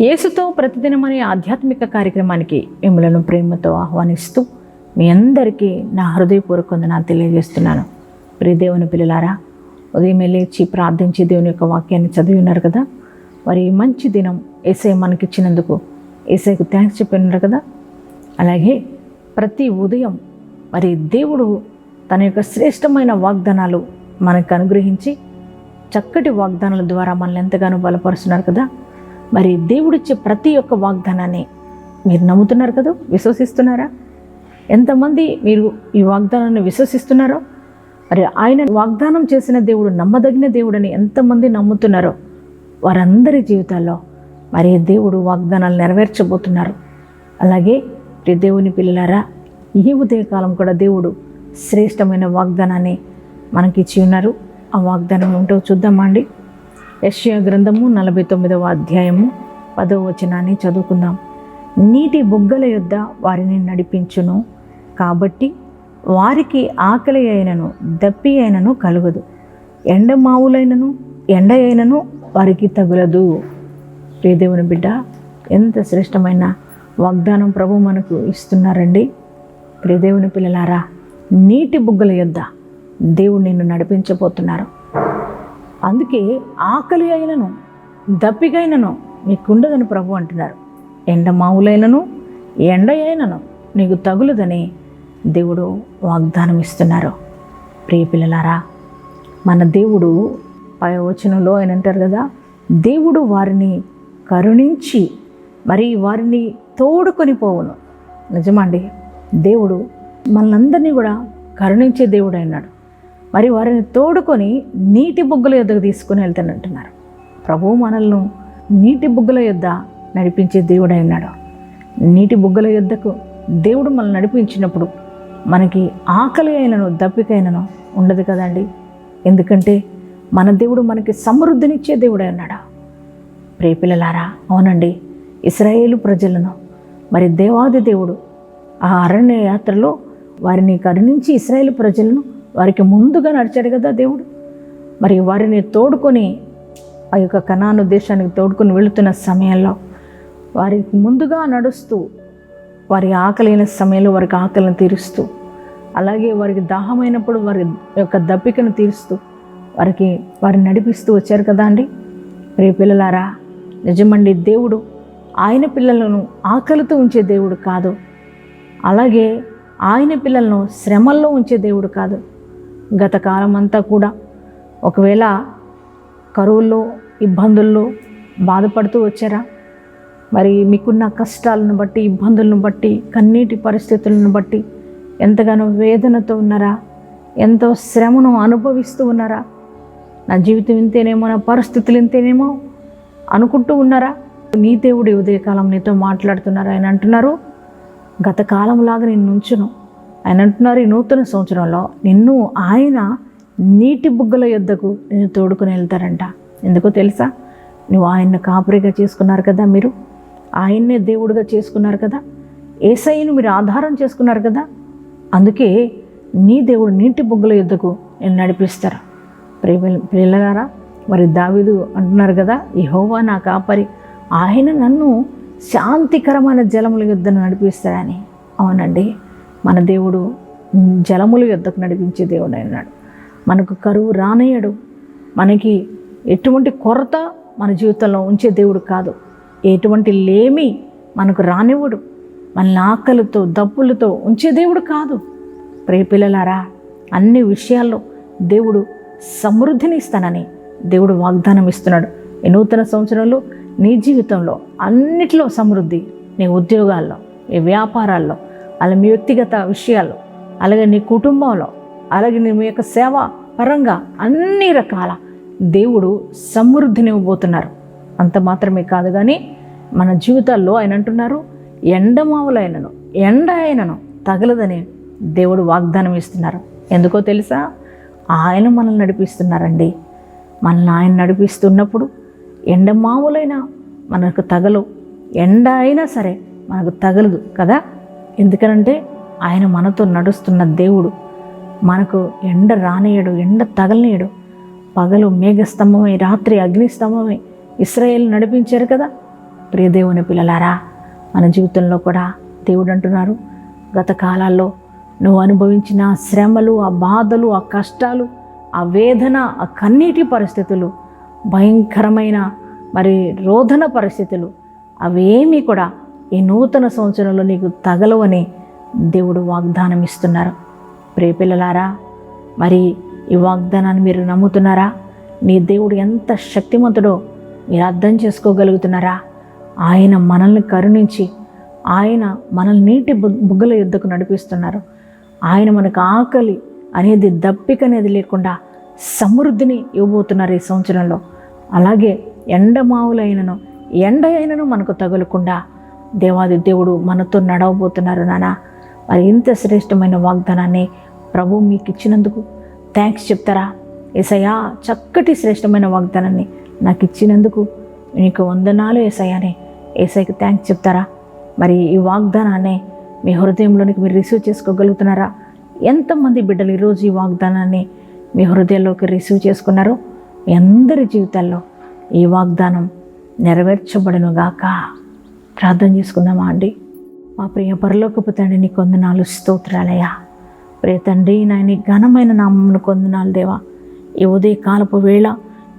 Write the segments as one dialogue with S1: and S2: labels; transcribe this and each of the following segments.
S1: యేసుతో ప్రతిదినం అనే ఆధ్యాత్మిక కార్యక్రమానికి మిమ్మలను ప్రేమతో ఆహ్వానిస్తూ మీ అందరికీ నా హృదయపూర్వక వందనాలు తెలియజేస్తున్నాను. ప్రియ దేవుని పిల్లలారా ఉదయం లేచి ప్రార్థించి దేవుని యొక్క వాక్యాన్ని చదివి ఉన్నారు కదా? మరి మంచి దినం ఏసై మనకిచ్చినందుకు ఏసైకు థ్యాంక్స్ చెప్పి ఉన్నారు కదా? అలాగే ప్రతి ఉదయం మరి దేవుడు తన యొక్క శ్రేష్టమైన వాగ్దానాలు మనకు అనుగ్రహించి చక్కటి వాగ్దానాల ద్వారా మనల్ని ఎంతగానో బలపరుస్తున్నారు కదా? మరి దేవుడిచ్చే ప్రతి ఒక్క వాగ్దానాన్ని మీరు నమ్ముతున్నారు కదా? విశ్వసిస్తున్నారా? ఎంతమంది మీరు ఈ వాగ్దానాన్ని విశ్వసిస్తున్నారో? మరి ఆయన వాగ్దానం చేసిన దేవుడు నమ్మదగిన దేవుడని ఎంతమంది నమ్ముతున్నారో? వారందరి జీవితాల్లో మరి దేవుడు వాగ్దానాలు నెరవేర్చబోతున్నారు. అలాగే దేవుని పిల్లలారా ఈ ఉదయకాలం కూడా దేవుడు శ్రేష్టమైన వాగ్దానాన్ని మనకిచ్చి ఉన్నారు. ఆ వాగ్దానం ఏంటో చూద్దామా యష్యా గ్రంథము నలభై తొమ్మిదవ అధ్యాయము పదవ వచనాన్ని చదువుకుందాం. నీటి బుగ్గల యొద్ద వారిని నడిపించును. కాబట్టి వారికి ఆకలి అయినను దప్పి అయినను కలుగదు. ఎండ మావులైనను ఎండ అయినను వారికి తగులదు. ప్రియదేవుని బిడ్డ ఎంత శ్రేష్టమైన వాగ్దానం ప్రభు మనకు ఇస్తున్నారండి. ప్రియదేవుని పిల్లలారా నీటి బుగ్గల యొద్ద దేవుడు నిన్ను నడిపించబోతున్నారు. అందుకే ఆకలి అయినను దప్పికైనను నీకుండదని ప్రభు అంటున్నారు. ఎండ మావులైనను ఎండ అయినను నీకు తగులదని దేవుడు వాగ్దానం ఇస్తున్నారు ప్రియ పిల్లలారా మన దేవుడు పై వచనంలో ఆయన అంటారు కదా దేవుడు వారిని కరుణించి మరి వారిని తోడుకొని పోవును. నిజమండి దేవుడు మనందరినీ కూడా కరుణించే దేవుడు అన్నాడు మరి వారిని తోడుకొని నీటి బుగ్గల యొద్దకు తీసుకుని వెళ్తానంటున్నారు ప్రభువు మనల్ని నీటి బుగ్గల యొద్ద నడిపించే దేవుడు అయినాడు నీటి బుగ్గల యొద్దకు దేవుడు మనల్ని నడిపించినప్పుడు మనకి ఆకలి అయినను దప్పికైనను ఉండదు కదండి. ఎందుకంటే మన దేవుడు మనకి సమృద్ధినిచ్చే దేవుడు అన్నాడు ప్రేపిల్లలారా అవునండి. ఇస్రాయేలు ప్రజలను మరి దేవాది దేవుడు ఆ అరణ్య యాత్రలో వారిని కరుణించి ఇస్రాయేల్ ప్రజలను వారికి ముందుగా నడిచాడు కదా దేవుడు. మరి వారిని తోడుకొని ఆ యొక్క కణాను దేశానికి తోడుకొని వెళుతున్న సమయంలో వారికి ముందుగా నడుస్తూ వారి ఆకలైన సమయంలో వారికి ఆకలిని తీరుస్తూ అలాగే వారికి దాహమైనప్పుడు వారి యొక్క దప్పికను తీరుస్తూ వారికి వారిని నడిపిస్తూ వచ్చారు కదా అండి. రే పిల్లలారా నిజమండి దేవుడు ఆయన పిల్లలను ఆకలితో ఉంచే దేవుడు కాదు. అలాగే ఆయన పిల్లలను శ్రమల్లో ఉంచే దేవుడు కాదు. గత కాలం అంతా కూడా ఒకవేళ కరువుల్లో ఇబ్బందుల్లో బాధపడుతూ వచ్చారా? మరి మీకున్న కష్టాలను బట్టి ఇబ్బందులను బట్టి కన్నీటి పరిస్థితులను బట్టి ఎంతగానో వేదనతో ఉన్నారా? ఎంతో శ్రమను అనుభవిస్తూ ఉన్నారా? నా జీవితం ఇంతేనేమో నా పరిస్థితులు ఇంతేనేమో అనుకుంటూ ఉన్నారా? నీ దేవుడి ఉదయకాలం నీతో మాట్లాడుతున్నారు ఆయన అంటున్నారు. గత కాలంలాగా నేను నుంచును. ఆయన అంటున్నారు ఈ నూతన సంవత్సరంలో నిన్ను ఆయన నీటి బుగ్గల యొద్దకు నేను తోడుకుని వెళ్తారంట. ఎందుకో తెలుసా? నువ్వు ఆయన్ని కాపరిగా చేసుకున్నారు కదా మీరు. ఆయన్నే దేవుడిగా చేసుకున్నారు కదా. ఏసైను మీరు ఆధారం చేసుకున్నారు కదా. అందుకే నీ దేవుడు నీటి బుగ్గల యుద్ధకు నేను నడిపిస్తారు. ప్రేమ పిల్లలారా మరి దావిదు అంటున్నారు కదా యహోవా నా కాపరి. ఆయన నన్ను శాంతికరమైన జలముల యుద్ధను నడిపిస్తాడని. అవునండి. మన దేవుడు జలముల యుద్ధకు నడిపించే దేవుడు అన్నాడు మనకు కరువు రానయ్యడు. మనకి ఎటువంటి కొరత మన జీవితంలో ఉంచే దేవుడు కాదు. ఎటువంటి లేమి మనకు రానివ్వడు. మన ఆకలితో దప్పులతో ఉంచే దేవుడు కాదు. ప్రేపిల్లలారా అన్ని విషయాల్లో దేవుడు సమృద్ధిని ఇస్తానని దేవుడు వాగ్దానం ఇస్తున్నాడు ఈ నూతన సంవత్సరంలో నీ జీవితంలో అన్నిట్లో సమృద్ధి నీ ఉద్యోగాల్లో నీ వ్యాపారాల్లో అలా మీ వ్యక్తిగత విషయాలు అలాగే నీ కుటుంబంలో అలాగే నీ యొక్క సేవ పరంగా అన్ని రకాల దేవుడు సమృద్ధినివ్వబోతున్నారు. అంత మాత్రమే కాదు కానీ మన జీవితాల్లో ఆయన అంటున్నారు ఎండమావులైనను ఎండ అయినను తగలదని దేవుడు వాగ్దానం ఇస్తున్నారు. ఎందుకో తెలుసా? ఆయన మనల్ని నడిపిస్తున్నారండి. మనల్ని ఆయన నడిపిస్తున్నప్పుడు ఎండమావులైనా మనకు తగలు ఎండ అయినా సరే మనకు తగలదు కదా? ఎందుకనంటే ఆయన మనతో నడుస్తున్న దేవుడు. మనకు ఎండ రానేయడు ఎండ తగలనీయడు పగలు మేఘస్తంభమై రాత్రి అగ్నిస్తంభమై. ఇస్రాయేల్ నడిపించారు కదా. ప్రియదేవుని పిల్లలారా మన జీవితంలో కూడా దేవుడు అంటున్నారు గత కాలాల్లో నువ్వు అనుభవించిన శ్రమలు ఆ బాధలు ఆ కష్టాలు ఆ వేదన ఆ కన్నీటి పరిస్థితులు భయంకరమైన మరి రోధన పరిస్థితులు అవేమీ కూడా ఈ నూతన సంవత్సరంలో నీకు తగలవని దేవుడు వాగ్దానం ఇస్తున్నారు ప్రియపిల్లలారా మరి ఈ వాగ్దానాన్ని మీరు నమ్ముతున్నారా? నీ దేవుడు ఎంత శక్తిమంతుడో మీరు అర్థం చేసుకోగలుగుతున్నారా? ఆయన మనల్ని కరుణించి ఆయన మనల్ని నీటి బుగ్గల యుద్ధకు నడిపిస్తున్నారు. ఆయన మనకు ఆకలి అనేది దప్పిక అనేది లేకుండా సమృద్ధిని ఇవ్వబోతున్నారు ఈ సంవత్సరంలో. అలాగే ఎండమావులైనను ఎండ అయినను మనకు తగులకుండా దేవాది దేవుడు మనతో నడవబోతున్నారు నానా. మరి ఇంత శ్రేష్టమైన వాగ్దానాన్ని ప్రభు మీకు ఇచ్చినందుకు థ్యాంక్స్ చెప్తారా? ఏసయ్యా చక్కటి శ్రేష్టమైన వాగ్దానాన్ని నాకు ఇచ్చినందుకు నీకు వందనాలు ఏసయ్యానే. ఏసైకి థ్యాంక్స్ చెప్తారా? మరి ఈ వాగ్దానాన్ని మీ హృదయంలోనికి మీరు రిసీవ్ చేసుకోగలుగుతున్నారా? ఎంతమంది బిడ్డలు ఈరోజు ఈ వాగ్దానాన్ని మీ హృదయంలోకి రిసీవ్ చేసుకున్నారో? మీ అందరి జీవితాల్లో ఈ వాగ్దానం నెరవేర్చబడును గాక ప్రార్థన చేసుకుందామా అండి? మా ప్రియ పరలోకపు తండ్రి నీ కొందనాలు స్తోత్రాలయ్యా. ప్రియ తండ్రి నాయని ఘనమైన నామమును కొందనాలు దేవా. ఈ ఉదయ కాలపు వేళ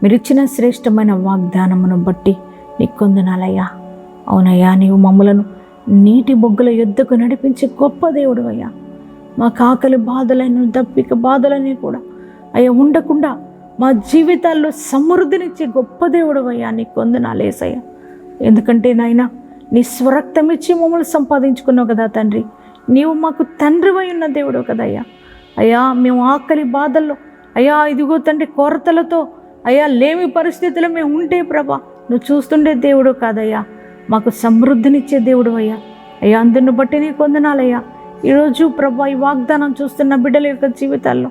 S1: మీరిచ్చిన శ్రేష్టమైన వాగ్దానమును బట్టి నీ కొందనాలయ్యా. అవునయ్యా నీవు మమ్మలను నీటి బొగ్గుల యుద్ధకు నడిపించే గొప్ప దేవుడు అయ్యా మా కాకలి బాధలను దప్పిక బాధలని కూడా అయ్యా ఉండకుండా మా జీవితాల్లో సమృద్ధినిచ్చే గొప్ప దేవుడు అయ్యా నీకు కొందనాలేసయ్యా ఎందుకంటే నాయనా నీ స్వరక్తం ఇచ్చి మమ్మల్ని సంపాదించుకున్నావు కదా తండ్రి. నీవు మాకు తండ్రివై ఉన్న దేవుడు కదయ్యా అయ్యా. మేము ఆకలి బాధల్లో అయ్యా ఇదిగో తండ్రి కొరతలతో అయ్యా లేమి పరిస్థితుల్లో మేము ఉంటే ప్రభా నువ్వు చూస్తుండే దేవుడు కాదయ్యా. మాకు సమృద్ధినిచ్చే దేవుడు అయ్యా. అయ్యా అందుని బట్టి నీ కొందనాలయ్యా ఈరోజు ప్రభా ఈ వాగ్దానం చూస్తున్న బిడ్డల యొక్క జీవితాల్లో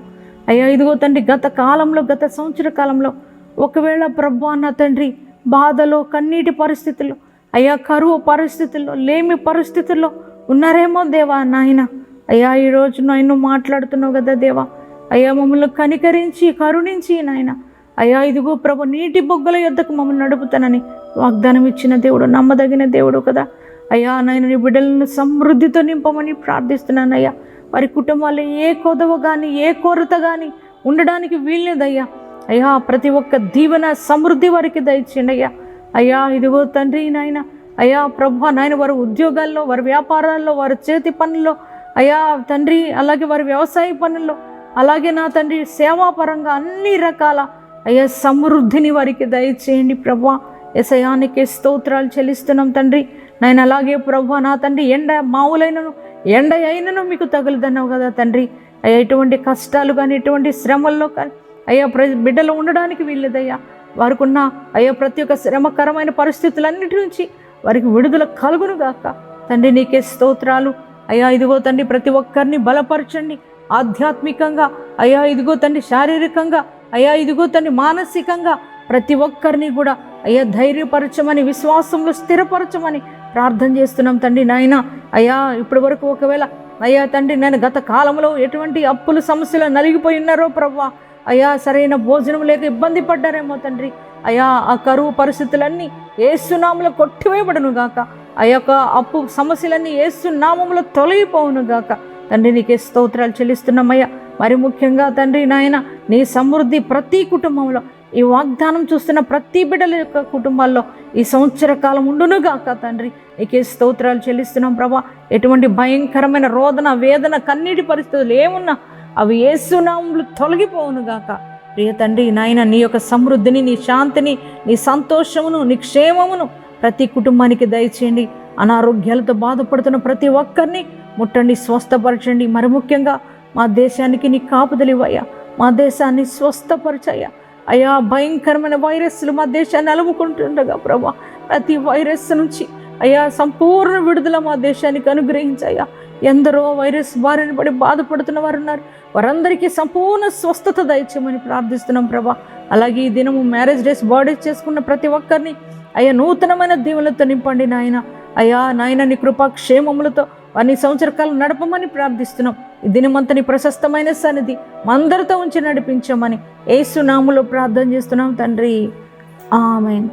S1: అయ్యా ఇదిగో తండ్రి గత కాలంలో గత సంవత్సర కాలంలో ఒకవేళ ప్రభా నా తండ్రి బాధలో కన్నీటి పరిస్థితుల్లో అయ్యా కరువు పరిస్థితుల్లో లేమి పరిస్థితుల్లో ఉన్నారేమో దేవా నాయన. అయ్యా ఈరోజు నాయన మాట్లాడుతున్నావు కదా దేవా. అయ్యా మమ్మల్ని కనికరించి కరుణించి నాయన. అయ్యా ఇదిగో ప్రభు నీటి బొగ్గల యొద్దకు మమ్మల్ని నడుపుతానని వాగ్దానం ఇచ్చిన దేవుడు నమ్మదగిన దేవుడు కదా. అయ్యా నాయన నీ బిడ్డలను సమృద్ధితో నింపమని ప్రార్థిస్తున్నాను అయ్యా. వారి కుటుంబాలు ఏ కొదవ కానీ ఏ కొరత కానీ ఉండడానికి వీల్లేదయ్యా. అయ్యా ప్రతి ఒక్క దీవెన సమృద్ధి వారికి దయచేయండి అయ్యా. అయ్యా ఇదిగో తండ్రి నాయన. అయ్యా ప్రభు నాయన వారి ఉద్యోగాల్లో వారి వ్యాపారాల్లో వారి చేతి పనుల్లో. అయ్యా తండ్రి అలాగే వారి వ్యవసాయ పనుల్లో. అలాగే నా తండ్రి సేవాపరంగా అన్ని రకాల. అయ్యా సమృద్ధిని వారికి దయచేయండి ప్రభా. ఎసయానికి స్తోత్రాలు చెల్లిస్తున్నాం తండ్రి. నేను అలాగే ప్రభు నా తండ్రి ఎండ మామూలైనను ఎండ అయినను మీకు తగులుదన్నావు కదా తండ్రి. అయ్యా ఎటువంటి కష్టాలు కానీ ఎటువంటి శ్రమల్లో కానీ అయ్యా ప్ర బిడ్డలు ఉండడానికి వీల్లేదయ్యా. వారికున్న అయ్యో అయ్యా ప్రతి ఒక్క శ్రమకరమైన పరిస్థితులన్నిటి నుంచి వారికి విడుదల కలుగును గాక తండ్రి నీకే స్తోత్రాలు. అయ్యా ఇదిగో తండ్రి ప్రతి ఒక్కరిని బలపరచండి ఆధ్యాత్మికంగా. అయ్యా ఇదిగో తండ్రి శారీరకంగా. అయ్యా ఇదిగో తండ్రి మానసికంగా. ప్రతి ఒక్కరిని కూడా అయ్యా ధైర్యపరచమని విశ్వాసంలో స్థిరపరచమని ప్రార్థన చేస్తున్నాం తండ్రి నాయన. అయ్యా ఇప్పటి వరకు ఒకవేళ అయ్యా తండ్రి నేను గత కాలంలో ఎటువంటి అప్పుల సమస్యలు నలిగిపోయి ఉన్నారో ప్రవ్వా అయ్యా సరైన భోజనం లేక ఇబ్బంది పడ్డారేమో తండ్రి. అయ్యా ఆ కరువు పరిస్థితులన్నీ ఏసునాములు కొట్టివేయబడును గాక. ఆ యొక్క అప్పు సమస్యలన్నీ ఏసునామంలో తొలగిపోవును గాక. తండ్రి నీకే స్తోత్రాలు చెల్లిస్తున్నామయ్యా. మరి ముఖ్యంగా తండ్రి నాయన నీ సమృద్ధి ప్రతి కుటుంబంలో ఈ వాగ్దానం చూస్తున్న ప్రతి బిడ్డల యొక్క కుటుంబాల్లో ఈ సంవత్సర కాలం ఉండును గాక తండ్రి. నీకే స్తోత్రాలు చెల్లిస్తున్నాం ప్రభా. ఎటువంటి భయంకరమైన రోదన వేదన కన్నీటి పరిస్థితులు ఏమున్నా అవి ఏసునాములు తొలగిపోవును గాక. ప్రియ తండ్రి నాయన నీ యొక్క సమృద్ధిని నీ శాంతిని నీ సంతోషమును నీ క్షేమమును ప్రతి కుటుంబానికి దయచేయండి. అనారోగ్యాలతో బాధపడుతున్న ప్రతి ఒక్కరిని ముట్టండి స్వస్థపరచండి. మరి ముఖ్యంగా మా దేశానికి నీ కాపుదలివయ్యా మా దేశాన్ని స్వస్థపరచయ్యా. అయ్యా భయంకరమైన వైరస్లు మా దేశాన్ని అలుముకుంటుండగా ప్రభా. ప్రతి వైరస్ నుంచి అయ్యా సంపూర్ణ విడుదల మా దేశానికి అనుగ్రహించయ్యా. ఎందరో వైరస్ బారిన పడి బాధపడుతున్న వారు ఉన్నారు వారందరికీ సంపూర్ణ స్వస్థత దయచేయమని ప్రార్థిస్తున్నాం ప్రభా. అలాగే ఈ దినము మ్యారేజ్ డేస్ బర్త్డేస్ చేసుకున్న ప్రతి ఒక్కరిని అయ్యా నూతనమైన దీవులతో నింపండి నాయన. అయ్యా నాయన నీ కృపా క్షేమములతో అన్ని సంవత్సర కాలం నడపమని ప్రార్థిస్తున్నాం. ఈ దినమంతని ప్రశస్తమైన సన్నిధి మందరితో అందరితో ఉంచి నడిపించామని ఏసునాములో ప్రార్థన చేస్తున్నాం తండ్రి. ఆమెన్.